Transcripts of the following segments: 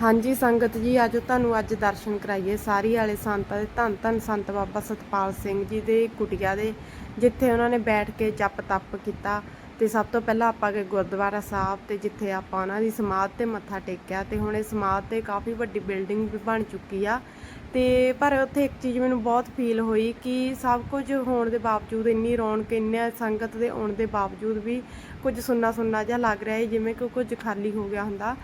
ਹਾਂਜੀ ਸੰਗਤ ਜੀ ਆਜੋ ਤੁਹਾਨੂੰ ਅੱਜ ਦਰਸ਼ਨ ਕਰਾਈਏ ਸਾਰੀ ਵਾਲੇ ਸੰਤਾਂ ਦੇ ਧੰਨ ਧੰਨ ਸੰਤ ਬਾਬਾ ਸਤਪਾਲ ਸਿੰਘ ਜੀ ਦੇ ਕੁਟੀਆ ਦੇ, ਜਿੱਥੇ ਉਹਨਾਂ ਨੇ ਬੈਠ ਕੇ ਜਪ ਤਪ ਕੀਤਾ ਤੇ ਸਭ ਤੋਂ ਪਹਿਲਾਂ ਆਪਾਂ ਗਏ ਗੁਰਦੁਆਰਾ ਸਾਹਿਬ ਤੇ ਜਿੱਥੇ ਆਪਾਂ ਉਹਨਾਂ ਦੀ ਸਮਾਧ ਤੇ ਮੱਥਾ ਟੇਕਿਆ ਤੇ ਹੁਣ ਇਹ ਸਮਾਧ ਤੇ ਕਾਫੀ ਵੱਡੀ ਬਿਲਡਿੰਗ ਵੀ ਬਣ ਚੁੱਕੀ ਆ। ਤੇ ਪਰ ਉੱਥੇ ਇੱਕ ਚੀਜ਼ ਮੈਨੂੰ ਬਹੁਤ ਫੀਲ ਹੋਈ ਕਿ ਸਭ ਕੁਝ ਹੋਣ ਦੇ ਬਾਵਜੂਦ ਇੰਨੀ ਰੌਣਕ, ਇੰਨੇ ਸੰਗਤ ਦੇ ਆਉਣ ਦੇ ਬਾਵਜੂਦ ਵੀ ਕੁਝ ਸੁੰਨਾ ਸੁੰਨਾ ਜਿਹਾ ਲੱਗ ਰਿਹਾ ਹੈ, ਜਿਵੇਂ ਕਿ ਕੁਝ ਖਾਲੀ ਹੋ ਗਿਆ ਹੁੰਦਾ।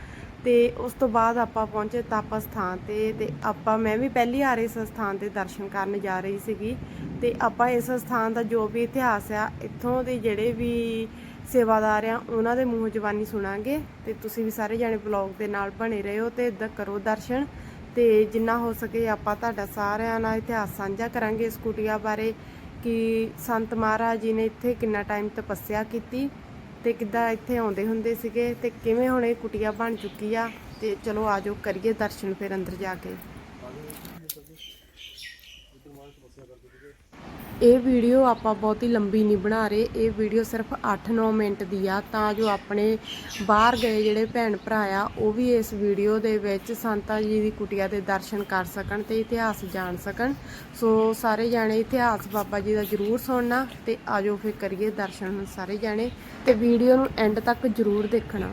ਤੇ ਉਸ ਤੋਂ ਬਾਅਦ ਆਪਾਂ ਪਹੁੰਚੇ ਤਪ ਸਥਾਨ ਤੇ ਤੇ ਆਪਾਂ, ਮੈਂ ਵੀ ਪਹਿਲੀ ਵਾਰ ਇਸ ਸਥਾਨ ਤੇ ਦਰਸ਼ਨ ਕਰਨ ਜਾ ਰਹੀ ਸੀਗੀ ਤੇ ਆਪਾਂ ਇਸ ਸਥਾਨ ਦਾ ਜੋ ਵੀ ਇਤਿਹਾਸ ਆ, ਇੱਥੋਂ ਦੇ ਜਿਹੜੇ ਵੀ ਸੇਵਾਦਾਰ ਆ, ਉਹਨਾਂ ਦੇ ਮੂੰਹ ਜ਼ਬਾਨੀ ਸੁਣਾਂਗੇ ਤੇ ਤੁਸੀਂ ਵੀ ਸਾਰੇ ਜਾਣੇ ਬਲੌਗ ਦੇ ਨਾਲ ਬਣੇ ਰਹੋ ਤੇ ਇਦਾਂ ਕਰੋ ਦਰਸ਼ਨ ਤੇ ਜਿੰਨਾ ਹੋ ਸਕੇ ਆਪਾਂ ਤੁਹਾਡਾ ਸਾਰਿਆਂ ਨਾਲ ਇਤਿਹਾਸ ਸਾਂਝਾ ਕਰਾਂਗੇ ਇਸ ਕੁਟੀਆ ਬਾਰੇ ਕਿ ਸੰਤ ਮਹਾਰਾਜ ਜੀ ਨੇ ਇੱਥੇ ਕਿੰਨਾ ਟਾਈਮ ਤਪੱਸਿਆ ਕੀਤੀ ਤੇ ਕਿੱਦਾਂ ਇੱਥੇ ਆਉਂਦੇ ਹੁੰਦੇ ਸੀਗੇ ਤੇ ਕਿਵੇਂ ਹੁਣ ਇਹ ਕੁਟੀਆ ਬਣ ਚੁੱਕੀ ਆ ਤੇ ਚਲੋ ਆਜੋ ਕਰੀਏ ਦਰਸ਼ਨ ਫਿਰ ਅੰਦਰ ਜਾ ਕੇ। ਇਹ ਵੀਡੀਓ ਆਪਾਂ ਬਹੁਤੀ ਲੰਬੀ ਨਹੀਂ ਬਣਾ ਰਹੇ। ਇਹ ਵੀਡੀਓ ਸਿਰਫ 8-9 ਮਿੰਟ ਦੀ ਆ, ਤਾਂ ਜੋ ਆਪਣੇ ਬਾਹਰ ਗਏ ਜਿਹੜੇ ਭੈਣ ਭਰਾ ਆ, ਉਹ ਵੀ ਇਸ ਵੀਡੀਓ ਦੇ ਵਿੱਚ ਸੰਤਾ ਜੀ ਦੀ ਕੁਟੀਆ ਦੇ ਦਰਸ਼ਨ ਕਰ ਸਕਣ ਤੇ ਇਤਿਹਾਸ ਜਾਣ ਸਕਣ। ਸੋ ਸਾਰੇ ਜਾਣੇ ਇਤਿਹਾਸ ਬਾਬਾ ਜੀ ਦਾ ਜਰੂਰ ਸੁਣਨਾ ਤੇ ਆਜੋ ਫਿਰ ਕਰੀਏ ਦਰਸ਼ਨ ਹੁਣ ਸਾਰੇ ਜਾਣੇ ਤੇ ਵੀਡੀਓ ਨੂੰ ਐਂਡ ਤੱਕ ਜਰੂਰ ਦੇਖਣਾ।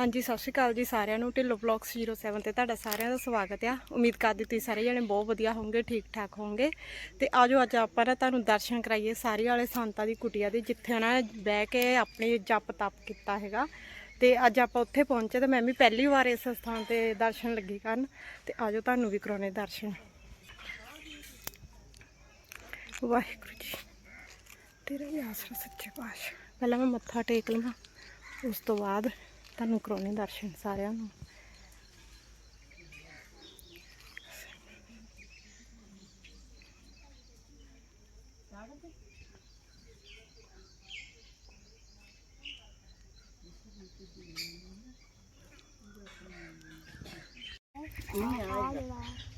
ਹਾਂਜੀ, ਸਤਿ ਸ਼੍ਰੀ ਅਕਾਲ ਜੀ ਸਾਰਿਆਂ ਨੂੰ। ਢਿੱਲੋ ਬਲੌਗਸ 07 ਤੇ ਤੁਹਾਡਾ ਸਾਰਿਆਂ ਦਾ ਸਵਾਗਤ ਆ। ਉਮੀਦ ਕਰਦੀ ਤੁਸੀਂ ਸਾਰੇ ਜਣੇ ਬਹੁਤ ਵਧੀਆ ਹੋਵੋਗੇ ਠੀਕ ਠਾਕ ਹੋਵੋਗੇ। ਤੇ ਆਜੋ, ਅੱਜ ਆਪਾਂ ਨਾ ਤੁਹਾਨੂੰ ਦਰਸ਼ਨ ਕਰਾਈਏ ਸਾਰੀ ਵਾਲੇ ਸੰਤਾਂ ਦੀ ਕੁਟੀਆ ਦੇ, ਜਿੱਥੇ ਉਹਨਾਂ ਨੇ ਬਹਿ ਕੇ ਆਪਣੇ ਜਪ ਤਪ ਕੀਤਾ ਹੈਗਾ। ਤੇ ਅੱਜ ਆਪਾਂ ਉੱਥੇ ਪਹੁੰਚੇ ਤੇ ਮੈਂ ਵੀ ਪਹਿਲੀ ਵਾਰ ਇਸ ਸਥਾਨ ਤੇ ਦਰਸ਼ਨ ਲੱਗੀ ਕਰਨ। ਤੇ ਆਜੋ, ਤੁਹਾਨੂੰ ਵੀ ਕਰਾਉਣੇ ਦਰਸ਼ਨ। ਵਾਹਿਗੁਰੂ ਜੀ, ਤੇਰਾ ਹੀ ਆਸਰਾ ਸੱਚੇ ਪਾਤਸ਼ਾਹ। ਪਹਿਲਾਂ ਮੈਂ ਮੱਥਾ ਟੇਕ ਲਵਾਂ, ਉਸ ਤੋਂ ਬਾਅਦ ਤੁਹਾਨੂੰ ਕਰਾਉਣੇ ਦਰਸ਼ਨ ਸਾਰਿਆਂ ਨੂੰ।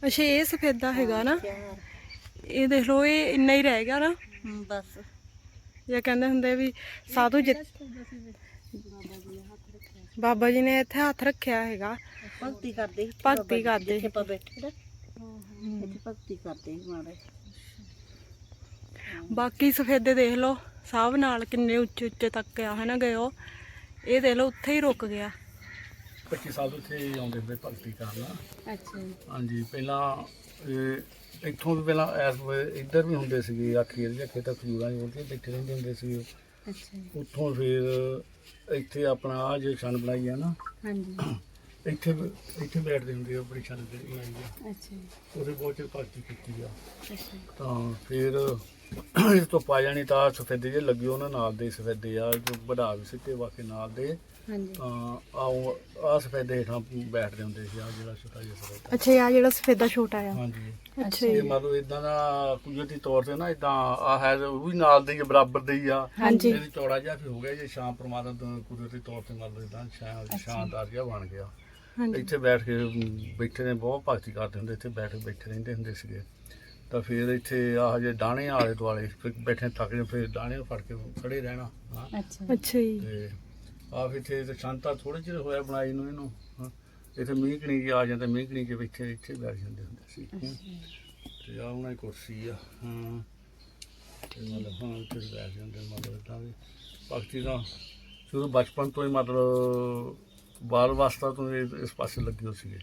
ਅੱਛਾ ਇਹ ਸਫੇਦਾ ਹੈਗਾ ਨਾ। ਇਹ ਦੇਖ ਲਓ ਇਹ ਇੰਨਾ ਹੀ ਰਹਿ ਗਿਆ ਨਾ। ਬਸ। ਇਹ ਕਹਿੰਦੇ ਹੁੰਦੇ ਵੀ ਸਾਧੂ ਜਿੱਤ ਬਾਬਾ ਜੀ ਨੇ ਇੱਥੇ ਹੱਥ ਰੱਖਿਆ ਹੈਗਾ। ਭਗਤੀ ਕਰਦੇ ਸੀ ਭਗਤੀ ਕਰਦੇ ਜਿੱਥੇ ਆਪਾਂ ਬੈਠੇ ਨਾ ਇੱਥੇ ਭਗਤੀ ਕਰਦੇ ਸੀ ਮਾਰੇ ਬਾਕੀ ਸਫੇਦੇ ਦੇਖ ਲਓ ਸਭ ਨਾਲ ਕਿੰਨੇ ਉੱਚੇ ਉੱਚੇ ਤੱਕ ਆ ਹੈ ਨਾ ਗਏ ਉਹ। ਇਹ ਦੇਖ ਲਓ ਉੱਥੇ ਹੀ ਰੁਕ ਗਿਆ। 25 ਸਾਲ ਉੱਥੇ ਹੀ ਆਉਂਦੇ ਹੁੰਦੇ ਭਗਤੀ ਕਰਨ। ਅੱਛਾ ਹਾਂਜੀ ਪਹਿਲਾਂ ਇਹ ਇੱਥੋਂ ਵੀ ਪਹਿਲਾਂ ਐਸ ਵੇ- ਇੱਧਰ ਵੀ ਹੁੰਦੇ ਸੀਗੇ ਆਖੀਰ ਜਿਹੇ ਖੇਤਾਂ ਖਜੂਰਾਂ ਦੀ ਉੱਥੇ ਬੈਠੇ ਰਹਿੰਦੇ ਹੁੰਦੇ ਸੀ ਅੱਛਾ ਉੱਥੋਂ ਫਿਰ ਇੱਥੇ ਆਪਣਾ ਆ ਜੇ ਛਣ ਬਣਾਈ ਆ ਨਾ। ਹਾਂਜੀ। ਇੱਥੇ ਇੱਥੇ ਬੈਠਦੇ ਹੁੰਦੇ ਆ ਬੜੀ ਛਣ ਬਣਾਈ ਆ। ਅੱਛਾ ਉਹਦੇ ਬਹੁਤ ਚਿਰ ਭਗਤੀ ਕੀਤੀ ਆ। ਅੱਛਾ ਤਾਂ ਫਿਰ ਇਸ ਤੋਂ ਪਾ ਜਾਣੀ ਤਾਂ ਸਫੈਦੇ ਜੇ ਲੱਗੇ ਉਹਨਾਂ ਨਾਲ ਦੇ ਸਫੈਦੇ ਆ ਜੋ ਵਧਾ ਵੀ ਸਿੱਟੇ ਵਾਕੇ ਨਾਲ ਦੇ। ਹਾਂਜੀ। ਤਾਂ ਆਉ ਆ ਸਫੈਦੇ ਹੇਠਾਂ ਬੈਠਦੇ ਹੁੰਦੇ ਸੀ ਆ ਜਿਹੜਾ ਛੋਟਾ ਜਿਹਾ ਸਫੈਦਾ। ਅੱਛਾ ਆ ਜਿਹੜਾ ਸਫੇਦਾ ਛੋਟਾ ਆ। ਹਾਂਜੀ। ਅੱਛਾ ਇਹ ਮਤਲਬ ਇਦਾਂ ਦਾ ਕੁਦਰਤੀ ਤੌਰ ਤੇ ਨਾ ਇਦਾਂ ਆ ਹੈ ਉਹ ਵੀ ਨਾਲ ਦੇ ਹੀ ਆ, ਬਰਾਬਰ ਦੇ ਹੀ ਆ। ਹਾਂਜੀ। ਇਹਦੀ ਚੌੜਾ ਜਿਹਾ ਵੀ ਹੋ ਗਿਆ ਜੇ ਸ਼ਾਮ ਪਰਮਾਤਮਾ ਤੋਂ ਕੁਦਰਤੀ ਤੌਰ ਤੇ ਮਤਲਬ ਇਦਾਂ ਸ਼ਾਂ ਸ਼ਾਨਦਾਰ ਜਿਹਾ ਬਣ ਗਿਆ। ਹਾਂਜੀ। ਇੱਥੇ ਬੈਠ ਕੇ ਅਮ, ਬੈਠੇ ਨੇ ਬਹੁਤ ਭਗਤੀ ਕਰਦੇ ਹੁੰਦੇ ਇੱਥੇ ਬੈਠ ਕੇ ਬੈਠੇ ਰਹਿੰਦੇ ਹੁੰਦੇ ਸੀਗੇ। ਤਾਂ ਫਿਰ ਇੱਥੇ ਆਹ ਜੇ ਡਾਣੇ ਆਲੇ ਦੁਆਲੇ ਫਿਰ ਬੈਠੇ ਥੱਕ ਗਏ ਫਿਰ ਡਾਣੇ ਫੜ ਕੇ ਖੜੇ ਰਹਿਣਾ ਹਾਂ। ਅੱਛਾ। ਜੀ। ਤੇ ਆ ਫਿਰ ਇੱਥੇ ਤੇ ਸ਼ਾਂਤਾ ਥੋੜੇ ਚਿਰ ਹੋਇਆ ਬਣਾਈ ਨੂੰ ਇਹਨੂੰ ਹਾਂ। ਇੱਥੇ ਮੀਂਹ ਕਣੀ ਜੀ ਆ ਜਾਂਦਾ ਮੀਂਹ ਕਣੀ ਕੇ ਇੱਥੇ ਇੱਥੇ ਬੈਠ ਜਾਂਦੇ ਹੁੰਦੇ ਸੀ। ਹਾਂ। ਤੇ ਆ ਉਹਨਾਂ ਦੀ ਕੁਰਸੀ ਆ ਹਾਂ। ਤੇ ਮਤਲਬ ਹਾਂ ਇੱਥੇ ਬੈਠ ਜਾਂਦੇ ਮਤਲਬ ਤਾਂ ਵੀ। ਭਗਤੀ ਦਾ ਸ਼ੁਰੂ ਬਚਪਨ ਤੋਂ ਹੀ ਮਤਲਬ ਬਾਲ ਵਾਸਤਾ ਤੋਂ ਇਹ ਇਸ ਪਾਸੇ ਲੱਗੇ ਹੋ ਸੀਗੇ।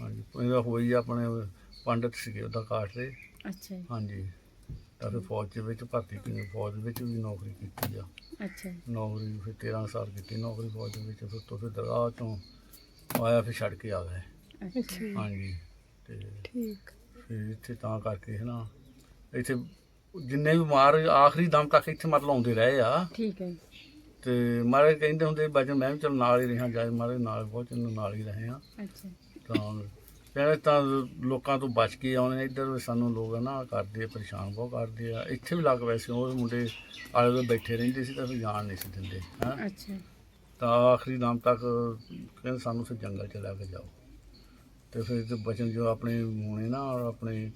ਹਾਂਜੀ ਇਹਦਾ ਹੋਈ ਆਪਣੇ ਪੰਡਤ ਸੀਗੇ ਉਹਦਾ ਕਾਟ ਦੇ ਅੱਛਾ ਜੀ। ਹਾਂਜੀ। ਤਾਂ ਫਿਰ ਫੌਜ ਦੇ ਵਿੱਚ ਭਰਤੀ ਕੀਤੀ ਫੌਜ ਦੇ ਵਿੱਚ ਵੀ ਨੌਕਰੀ ਕੀਤੀ ਆ। ਅੱਛਾ ਨੌਕਰੀ ਫਿਰ 13 ਸਾਲ ਕੀਤੀ ਨੌਕਰੀ ਫੌਜ ਦੇ ਵਿੱਚ ਫਿਰ ਤੋਂ ਫਿਰ ਦਰਗਾਹ ਤੋਂ ਆਇਆ ਫਿਰ ਛੱਡ ਕੇ ਆ ਗਏ ਅੱਛਾ ਜੀ, ਹਾਂਜੀ ਤੇ ਠੀਕ। ਫਿਰ ਇੱਥੇ ਤਾਂ ਕਰਕੇ ਹੈ ਨਾ ਇੱਥੇ ਜਿੰਨੇ ਵੀ ਮਾਰ ਆਖਰੀ ਦਮ ਤੱਕ ਇੱਥੇ ਮਤਲਬ ਆਉਂਦੇ ਰਹੇ ਆ। ਠੀਕ ਹੈ ਜੀ। ਤੇ ਮਾਰੇ ਕਹਿੰਦੇ ਹੁੰਦੇ ਬਜਨ ਮੈਂ ਵੀ ਚਲ ਨਾਲ ਹੀ ਰਿਹਾ ਜਾਏ ਮਾਰੇ ਨਾਲ ਬਹੁਤ ਚੰਨ ਨਾਲ ਹੀ ਰਹੇ ਆ। ਅੱਛਾ। ਤਾਂ ਪਹਿਲੇ ਤਾਂ ਲੋਕਾਂ ਤੋਂ ਬਚ ਕੇ ਆਉਣੇ ਇੱਧਰ ਵੀ ਸਾਨੂੰ ਲੋਕ ਨਾ ਕਰਦੇ ਆ, ਪਰੇਸ਼ਾਨ ਬਹੁਤ ਕਰਦੇ ਆ। ਇੱਥੇ ਵੀ ਲੱਗ ਵੈਸੇ ਉਹ ਮੁੰਡੇ ਆਲੇ ਦੁਆਲੇ ਬੈਠੇ ਰਹਿੰਦੇ ਸੀ ਤਾਂ ਫਿਰ ਜਾਣ ਨਹੀਂ ਸੀ ਦਿੰਦੇ ਹਾਂ। ਅੱਛਾ। ਤਾਂ ਆਖਰੀ ਦਮ ਤੱਕ ਕਹਿੰਦੇ ਸਾਨੂੰ ਫਿਰ ਜੰਗਲ ਚ ਲੈ ਕੇ ਜਾਓ। ਤੇ ਫਿਰ ਤੇ ਬਚਨ ਜੋ ਆਪਣੇ ਹੋਣੇ ਨਾ ਔਰ ਆਪਣੇ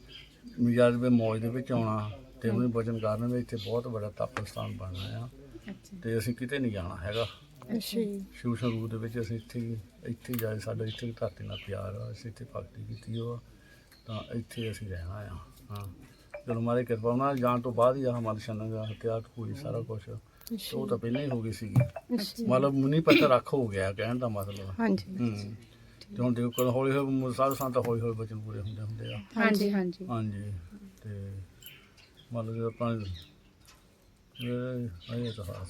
ਮਿਜਾਜ਼ ਦੇ ਮੌਜ ਦੇ ਵਿੱਚ ਆਉਣਾ ਤੇ ਉਹਨੇ ਬਚਨ ਕਰਨ ਵਿੱਚ ਇੱਥੇ ਬਹੁਤ ਵੱਡਾ ਤਪ ਸਥਾਨ ਬਣਨਾ ਆ। ਅੱਛਾ। ਤੇ ਅਸੀਂ ਕਿਤੇ ਨਹੀਂ ਜਾਣਾ ਹੈਗਾ। ਅੱਛਾ ਜੀ। ਸ਼ਿਵ ਸਰੂਪ ਦੇ ਵਿੱਚ ਅਸੀਂ ਇੱਥੇ ਹੀ- ਇੱਥੇ ਹੀ ਜਾਏ ਸਾਡਾ ਇੱਥੇ ਹੀ ਧਰਤੀ ਨਾਲ ਪਿਆਰ ਆ ਅਸੀਂ ਇੱਥੇ ਭਗਤੀ ਕੀਤੀ ਉਹ ਆ, ਤਾਂ ਇੱਥੇ ਅਸੀਂ ਰਹਿਣਾ ਆ ਹਾਂ। ਜਦੋਂ ਮਾਰੇ ਕਿਰਪਾ ਉਹਨਾਂ ਦੀ ਜਾਣ ਤੋਂ ਬਾਅਦ ਹੀ ਆ ਹਮਾਰੇ ਸ਼ਰਨ ਦਾ ਹਥਿਆਰ ਹੋਈ ਸਾਰਾ ਕੁਝ ਉਹ ਤਾਂ ਪਹਿਲਾਂ ਹੀ ਹੋ ਗਈ ਸੀਗੀ। ਮਤਲਬ ਮੁਨੀ ਪੱਤਰ ਰੱਖ ਹੋ ਗਿਆ ਕਹਿਣ ਦਾ ਮਤਲਬ। ਹਾਂਜੀ। ਹੂੰ ਤੇ ਹੁਣ ਦੇਖੋ ਕਦੋਂ ਹੌਲੀ ਹੌਲੀ ਸਾਧ ਸੰਤ ਹੌਲੀ ਹੌਲੀ ਬਚਨ ਪੂਰੇ ਹੁੰਦੇ ਹੁੰਦੇ ਆ। ਹਾਂਜੀ ਹਾਂਜੀ ਹਾਂਜੀ। ਤੇ ਮਤਲਬ ਆਪਾਂ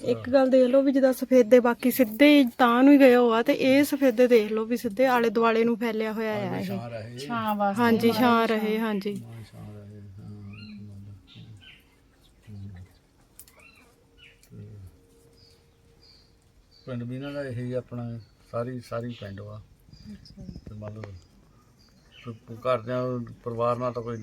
ਇੱਕ ਗੱਲ ਦੇਖ ਲਓ ਵੀ ਜਿੱਦਾਂ ਸਫੇਦੇ ਬਾਕੀ ਸਿੱਧੇ ਹੀ ਤਾਂ ਨੂੰ ਹੀ ਗਏ ਹੋ ਆ ਤੇ ਇਹ ਸਫੇਦੇ ਦੇਖ ਲਓ ਵੀ ਸਿੱਧੇ ਆਲੇ ਦੁਆਲੇ ਨੂੰ ਫੈਲਿਆ ਹੋਇਆ ਆ ਇਹ। ਛਾਂ ਵਾਸਤੇ। ਹਾਂਜੀ ਛਾਂ ਰਹੇ ਹਾਂਜੀ। ਪਿੰਡ ਵੀ ਇਹਨਾਂ ਦਾ ਇਹ ਹੀ ਆਪਣਾ ਸਾਰੀ ਸਾਰੀ ਪਿੰਡ ਵਾ। ਤੇ ਮੰਨ ਲਓ ਪ- ਘਰਦਿਆਂ ਪਰਿਵਾਰ ਨਾਲ ਤਾਂ ਕੋਈ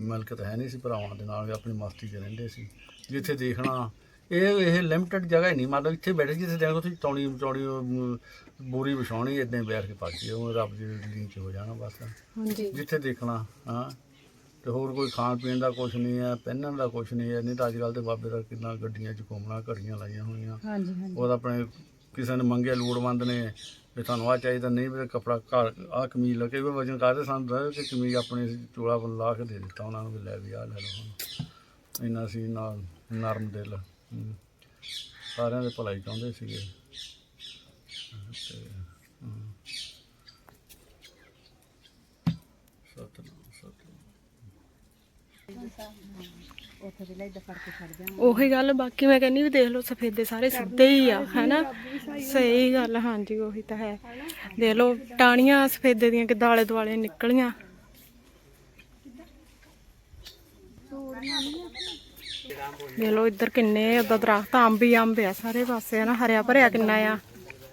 ਮਿਲਕਤ ਹੈ ਨਹੀਂ ਸੀ ਭਰਾਵਾਂ ਦੇ ਨਾਲ ਵੀ ਆਪਣੀ ਮਸਤੀ 'ਚ ਰਹਿੰਦੇ ਸੀ। ਜਿੱਥੇ ਦੇਖਣਾ ਇਹ ਇਹ ਲਿਮਟਿਡ ਜਗ੍ਹਾ ਹੀ ਨਹੀਂ। ਮੰਨ ਲਓ ਇੱਥੇ ਬੈਠੇ ਜਿੱਥੇ ਦੇਖੋ ਤੁਸੀਂ ਚੌੜੀ ਅਮ, ਬੋਰੀ ਵਿਛਾਉਣੀ ਇਦਾਂ ਬੈਠ ਕੇ ਪਾਜੀ ਉਹ ਰੱਬ ਦੀ ਲੀਨ 'ਚ ਹੋ ਜਾਣਾ ਬਸ। ਹਾਂਜੀ। ਜਿੱਥੇ ਦੇਖਣਾ ਹਾਂ। ਤੇ ਹੋਰ ਕੋਈ ਖਾਣ ਪੀਣ ਦਾ ਕੁਝ ਨਹੀਂ ਹੈ ਪਹਿਨਣ ਦਾ ਕੁਝ ਨਹੀਂ ਹੈ ਨਹੀਂ ਤਾਂ ਅੱਜ ਕੱਲ ਤੇ ਬਾਬੇ ਦਾ ਕਿੰਨਾ ਗੱਡੀਆਂ 'ਚ ਘੁੰਮਣਾ ਘੜੀਆਂ ਲਾਈਆਂ ਹੋਈਆਂ। ਹਾਂਜੀ ਹਾਂਜੀ। ਉਹਦਾ ਆਪਣੇ ਕਿਸੇ ਨੇ ਮੰਗਿਆ ਲੋੜਵੰਦ ਨੇ ਵੀ ਤੁਹਾਨੂੰ ਆ ਚਾਹੀਦਾ ਨਹੀਂ ਵੀ ਕਪੜਾ ਘਰ ਆ ਕਮੀਜ਼ ਲੱਗੇ ਵੀ ਵਜਨ ਕਰਦੇ ਸਾਨੂੰ ਦੱਸ ਕਿ ਕਮੀਜ਼ ਆਪਣੇ ਚੋਲਾ ਬਣ ਲਾ ਕੇ ਦੇ ਦਿੱਤਾ ਉਹਨਾਂ ਨੂੰ ਵੀ ਲੈ ਵੀ ਆ ਲੈ ਲਓ ਇੰਨਾ ਸੀ ਨਾਲ। ਨਰਮ ਦਿਲ। ਹਮ। ਸਾਰਿਆਂ ਦੇ ਭਲਾਈ ਚਾਹੁੰਦੇ ਸੀਗੇ। ਤੇ, ਹਮ। ਸਤਿਨਾਮ ਸਤਿਨਾਮ। ਉਹੀ ਗੱਲ ਬਾਕੀ ਮੈਂ ਕਹਿੰਨੀ ਵੀ ਦੇਖ ਲਓ ਸਫੇਦੇ ਸਾਰੇ ਸਿੱਧੇ ਹੀ ਆ ਹੈਨਾ? ਸਹੀ ਗੱਲ ਹਾਂਜੀ ਉਹੀ ਤਾਂ ਹੈ। ਦੇਖ ਲਓ ਟਾਣੀਆਂ ਸਫੇਦੇ ਦੀਆਂ ਕਿੱਦਾਂ? ਆਲੇ ਦੁਆਲੇ ਨਿਕਲੀਆਂ ਦੇਖ ਲਓ ਇੱਧਰ ਕਿੰਨੇ ਉਹਦਾ ਦਰਖਤ ਅੰਬ ਹੀ ਅੰਬ ਆ ਸਾਰੇ ਪਾਸੇ ਹਨਾ? ਹਰਿਆ ਭਰਿਆ ਕਿੰਨਾ ਆ?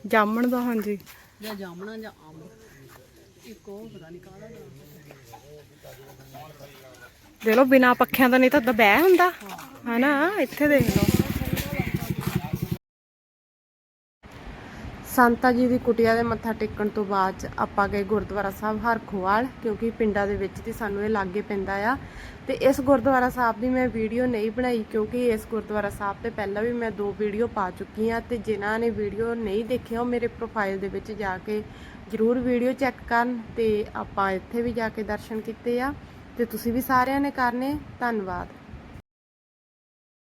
ਜਾਮਣ ਦਾ ਹਾਂਜੀ। ਜਾਂ ਜਾਮਣਾ ਜਾਂ ਅੰਬ। ਇੱਕ ਉਹ ਪਤਾ ਨਹੀਂ ਕਾਹਦਾ ਦੇਖ ਲਓ ਬਿਨਾ ਪੱਖਿਆਂ ਦਾ ਨਹੀਂ ਤਾਂ ਏਦਾਂ ਬਹਿ ਹੁੰਦਾ ਹਨਾ? ਇੱਥੇ ਦੇਖ ਲਓ। ਸੰਤਾ ਜੀ ਦੀ ਕੁਟਿਆ ਦੇ ਮੱਥਾ ਟੇਕਣ ਤੋਂ ਬਾਅਦ 'ਚ ਆਪਾਂ ਗਏ ਗੁਰਦੁਆਰਾ ਸਾਹਿਬ ਹਰਖੋਵਾਲ, ਕਿਉਂਕਿ ਪਿੰਡਾਂ ਦੇ ਵਿੱਚ ਦੀ ਸਾਨੂੰ ਇਹ ਲਾਗੇ ਪੈਂਦਾ ਆ। ਤੇ ਇਸ ਗੁਰਦੁਆਰਾ ਸਾਹਿਬ ਦੀ ਮੈਂ ਵੀਡੀਓ ਨਹੀਂ ਬਣਾਈ, ਕਿਉਂਕਿ ਇਸ ਗੁਰਦੁਆਰਾ ਸਾਹਿਬ ਤੇ ਪਹਿਲਾਂ ਵੀ ਮੈਂ ਦੋ ਵੀਡੀਓ ਪਾ ਚੁੱਕੀ ਆ ਤੇ ਜਿਨ੍ਹਾਂ ਨੇ ਵੀਡੀਓ ਨਹੀਂ ਦੇਖਿਆ, ਉਹ ਮੇਰੇ ਪ੍ਰੋਫਾਈਲ ਦੇ ਵਿੱਚ ਜਾ ਕੇ ਜਰੂਰ ਵੀਡੀਓ ਚੈੱਕ ਕਰਨ ਤੇ ਆਪਾਂ ਇੱਥੇ ਵੀ ਜਾ ਕੇ ਦਰਸ਼ਨ ਕੀਤੇ ਆ। ਤੇ ਤੁਸੀਂ ਵੀ ਸਾਰਿਆਂ ਨੇ ਕਰਨੇ, ਧੰਨਵਾਦ।